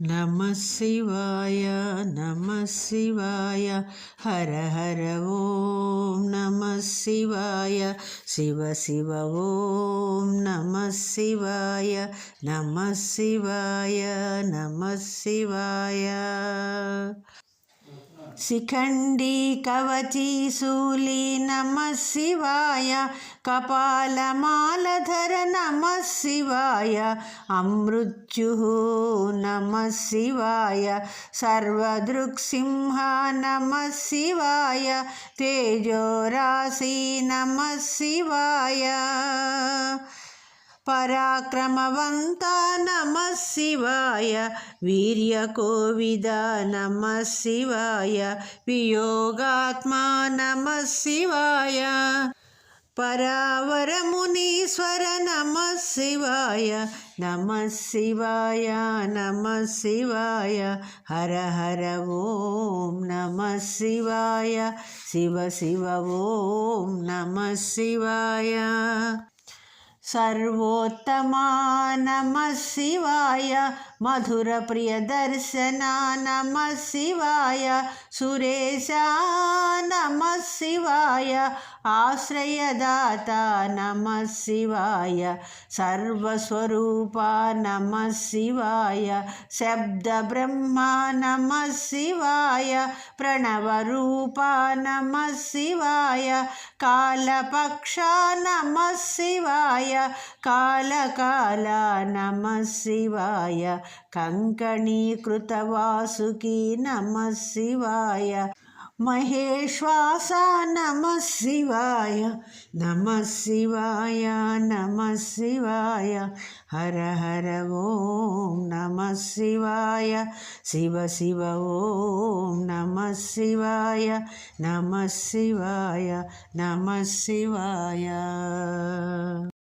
నమ శివాయ నమ శివాయ హర హర ఓం నమ శివాయ శివ శివ ఓం నమ శివాయ నమ శివాయ నమ శివాయ. శిఖండి కవచి శూలి నమ శివాయ కపాలమాలధర నమ శివాయ అమృత్యు నమ శివాయ సర్వదృక్సింహ నమ శివాయ తేజోరాశి నమ శివాయ పరాక్రమవంత నమ శివాయ వీర్యకోవిద నమ శివాయ వియోగాత్మా నమ శివాయ పరావరమునీశ్వర నమ శివాయ నమ శివాయ నమ శివాయ హర హర ఓం నమ శివాయ శివ శివ ఓం నమ శివాయ सर्वोत्तमा नमः शिवाय मधुरप्रियदर्शना नमः शिवाय सुरेशा नमः शिवाय आश्रयदाता नमः शिवाय सर्वस्वरूपा नमः शिवाय शब्दब्रह्मा नमः शिवाय प्रणवरूपा नमः शिवाय कालपक्षा नमः शिवाय కాలకాల నమ శివాయ. కంకణీకృతవాసుకి నమ శివాయ. మహేశ్వాస నమ శివాయ. నమ శివాయ నమ శివాయ. హర హర ఓం నమ శివాయ. శివ శివ ఓం నమ శివాయ. నమ శివాయ నమ శివాయ.